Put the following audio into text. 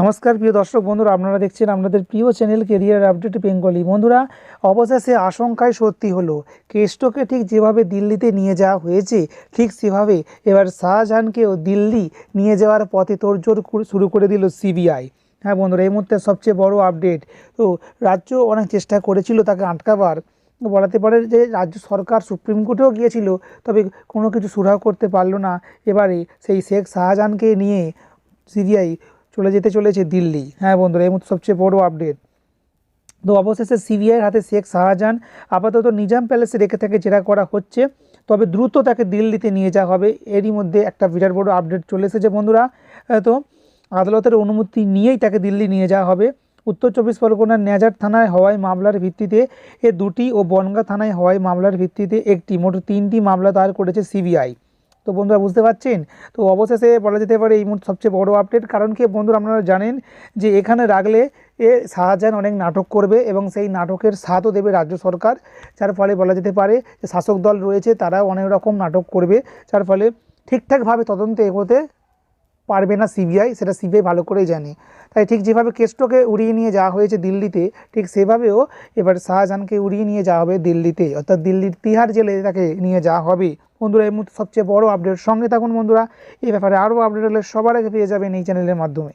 নমস্কার প্রিয় দর্শক বন্ধুরা, আপনারা দেখছেন আপনাদের প্রিয় চ্যানেল কেরিয়ার আপডেট বেঙ্গলি বন্ধুরা, অবশেষে আশঙ্কায় সত্যি হলো, কেষ্টকে ঠিক যেভাবে দিল্লিতে নিয়ে যাওয়া হয়েছে, ঠিক সেভাবে এবার শাহজাহানকেও দিল্লি নিয়ে যাওয়ার পথে তোড়জোড় শুরু করে দিল সিবিআই হ্যাঁ বন্ধুরা, এই মুহূর্তে সবচেয়ে বড় আপডেট তো রাজ্য অনেক চেষ্টা করেছিল তাকে আটকাবার। বলাতে পারে যে রাজ্য সরকার সুপ্রিম কোর্টেও গিয়েছিল, তবে কোনো কিছু সুরাহ করতে পারল না। এবারে সেই শেখ শাহজাহানকে নিয়ে সিবিআই চলে যেতে চলেছে দিল্লি। হ্যাঁ বন্ধুরা, এই মুহূর্তে সবচেয়ে বড় আপডেট তো অবশেষে সিবিআইয়ের হাতে শেখ শাহজাহান আপাতত নিজাম প্যালেসে রেখে থেকে জেরা করা হচ্ছে। তবে দ্রুত তাকে দিল্লিতে নিয়ে যাওয়া হবে। এরই মধ্যে একটা বিরাট বড় আপডেট চলে এসেছে বন্ধুরা। তো আদালতের অনুমতি নিয়েই তাকে দিল্লি নিয়ে যাওয়া হবে। উত্তর চব্বিশ পরগনার নেজার থানায় হওয়ায় মামলার ভিত্তিতে এ দুটি ও বনগাঁ থানায় হওয়ায় মামলার ভিত্তিতে একটি। মোট তিনটি মামলা দায়ের করেছে সিবিআই তো বন্ধুরা বুঝতে পারছেন? তো অবশেষে বলা যেতে পারে এই মুহূর্তে সবচেয়ে বড় আপডেট কারণ কি বন্ধুরা আপনারা জানেন যে এখানে রাখলে এ শাহজাহান অনেক নাটক করবে এবং সেই নাটকের স্বাদও দেবে রাজ্য সরকার। যার ফলে বলা যেতে পারে যে শাসক দল রয়েছে, তারাও অনেক রকম নাটক করবে। যার ফলে ঠিকঠাকভাবে তদন্তে এগোতে পারবে না সিবিআই, সেটা সিবিআই ভালো করেই জানে। তাই ঠিক যেভাবে কেষ্টকে উড়িয়ে নিয়ে যাওয়া হয়েছে দিল্লিতে, ঠিক সেভাবেও এবার শাহজাহানকে উড়িয়ে নিয়ে যাওয়া হবে দিল্লিতে। অর্থাৎ দিল্লির তিহার জেলে তাকে নিয়ে যাওয়া হবে। বন্ধুরা, এই মুহূর্তে সবচেয়ে বড় আপডেট সঙ্গে থাকুন বন্ধুরা। এই ব্যাপারে আরও আপডেট হলে সবার আগে পেয়ে যাবেন এই চ্যানেলের মাধ্যমে।